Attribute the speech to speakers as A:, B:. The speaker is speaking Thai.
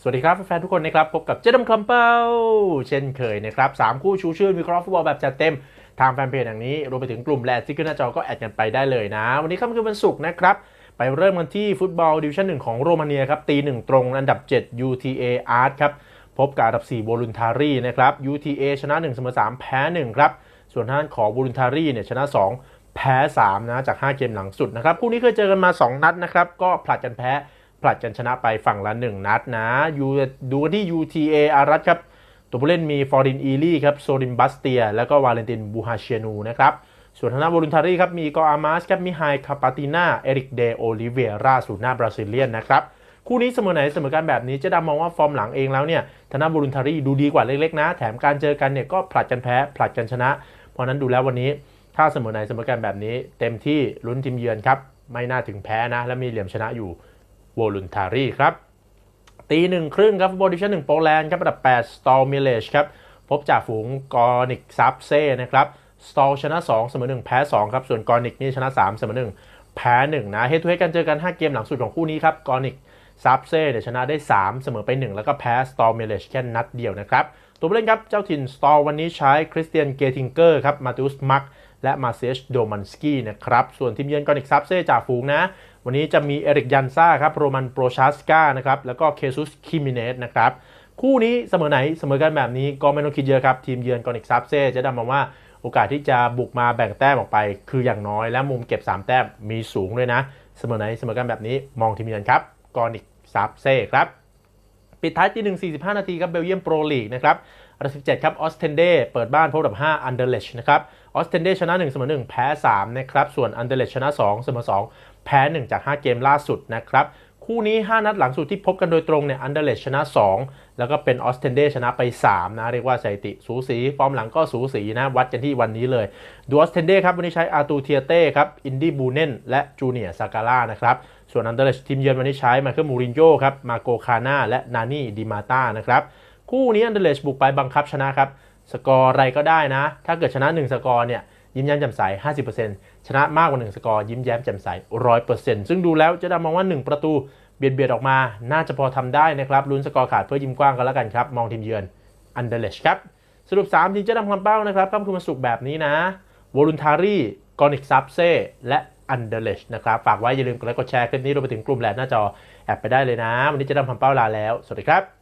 A: สวัสดีครับแฟนๆทุกคนนะครับ พบกับเจดำคำเป้าเช่นเคยนะครับสามคู่ชูชื่นวิเคราะห์ฟุตบอลแบบจัดเต็ม ทางแฟนเพจอย่างนี้ รวมไปถึงกลุ่มแลนที่ขึ้นหน้าจอก็แอดกันไปได้เลยนะ วันนี้ค่ำคืนวันศุกร์นะครับ ไปเริ่มกันที่ฟุตบอลดิวิชั่นหนึ่งของโรมาเนียครับ ตีหนึ่งตรงอันดับ 7 UTA Art ครับ พบกับอันดับ4โวลุนทารีนะครับ UTA ชนะ1เสมอ3แพ้1ครับส่วนทางด้านของโวลุนทารีเนี่ยชนะ 2 แพ้3นะจาก 5 เกมหลังสุดนะครับคู่นี้เคยเจอกันมา 2 นัดนะครับก็ผลัดกันแพ้ ผลัดกันชนะไปฝั่งละ 1 นัดนะยูดูกันที่ UTA อารัตครับ ตัวผู้เล่นมีฟอร์ดินอีลี่ครับโซดินบัสเตีย แล้วก็วาเลนตินบูฮาเชนูนะครับ ส่วนทางด้านวอลุนทารีครับมีกออามาสครับมีไฮคาปาติน่าเอริกเดโอลิเวียราสูนย์หน้าบราซิเลียนนะครับคู่นี้เสมอไหนเสมอกันแบบนี้เจะดำมองว่าฟอร์มหลังเองแล้วเนี่ยทางด้านวอลุนทารีดูดีกว่าเล็กๆนะ แถมการเจอกันเนี่ยก็ผลัดกันแพ้ผลัดกันชนะ เพราะฉะนั้นดูแล้ววันนี้ถ้าเสมอไหนเสมอกันแบบนี้ เต็มที่ลุ้นทีมเยือนครับ ไม่น่าถึงแพ้นะ และมีเหลี่ยมชนะอยู่ วอลุนทารีครับ ตีหนึ่งครึ่งครับฟุตบอลดิวิชั่นหนึ่งโปแลนด์ครับอันดับ8สตอลมิเลชครับ พบจากฝูงกอนิกซับเซ่นะครับสตอลชนะ2เสมอ1แพ้2ครับ ส่วนกอนิกนี่ชนะ3เสมอ1แพ้1นะเฮดทูเฮกันเจอกัน 5 เกมหลังสุดของคู่นี้ครับกอนิกซับเซ่เนี่ยชนะได้ 3 เสมอไป 1 แล้วก็แพ้สตอลมิเลชแค่นัดเดียวนะครับ ตัวผู้เล่นครับ เจ้าถิ่นสตอลวันนี้ใช้คริสเตียนเกทิงเกอร์ครับ มาติอุสมัก และมาเซชโดมันสกี้นะครับ ส่วนทีมเยือนกอนิกซับเซ่จาฝูงนะ วันนี้จะมีเอริกยันซ่าครับโรมันโปรชาสกานะครับ แล้วก็เคซุสคิมิเนสนะครับ คู่นี้เสมอไหนเสมอกันแบบนี้ก็ไม่ต้องคิดเยอะครับ ทีมเยือนกอนิกซับเซ่จะดำมาว่าโอกาสที่จะบุกมาแบ่งแต้มออกไป คืออย่างน้อยและมุมเก็บ 3 แต้มมีสูงด้วยนะ เสมอไหนเสมอกันแบบนี้มองทีมเยือนครับกอนิกซับเซ่ครับปิดท้ายที่1 45 นาทีครับเบลเยียมโปรลีกนะครับ อันดับ17 ครับออสเทนเดเปิดบ้านพบกับ5อันเดอร์เลชนะครับออสเทนเดชนะ1เสมอ1แพ้3นะครับส่วนอันเดอร์เลชชนะ2เสมอ2แพ้ 1 จาก 5 เกมล่าสุดนะครับคู่นี้ 5 นัดหลังสุดที่พบกันโดยตรงเนี่ยอันเดอร์เลชชนะ 2 แล้วก็เป็นออสเทนเดชนะไป 3 นะ เรียกว่าสถิติสูสี ฟอร์มหลังก็สูสีนะ วัดกันที่วันนี้เลย ดูออสเทนเดครับ วันนี้ใช้อาตูเทียเต้ครับ อินดี้บูเนนและจูเนียซากาล่านะครับ ส่วนอันเดอร์เลชทีมเยือนวันนี้ใช้มาเคิลมูรินโญ่ครับ มาโกคาน่าและนานี่ดิมาต้านะครับ คู่นี้อันเดอร์เลชบุกไปบังคับชนะครับ สกอร์อะไรก็ได้นะ ถ้าเกิดชนะ 1 สกอร์เนี่ยยิ้มแย้มแจ่มใส 50%ชนะมากกว่า 1 สกอร์ยิ้มแย้มแจ่มใส 100%ซึ่งดูแล้วจะดามองว่า 1 ประตูเบียดเบียดออกมา น่าจะพอทำได้นะครับลุ้นสกอร์ขาดเพื่อยิ้มกว้างกันแล้วกันครับ มองทีมเยือนอันเดอร์เลชครับ สรุป 3 ทีมจะดำความเป้านะครับค่ำคืนวันศุกร์แบบนี้นะวอลุนทารีกอนิกซับเซและอันเดอร์เลชนะครับ ฝากไว้อย่าลืมกดไลค์กดแชร์คลิปนี้รวมไปถึงกลุ่มแลนหน้าจอแอดไปได้เลยนะ วันนี้จะดำความเป้าลาแล้ว สวัสดีครับ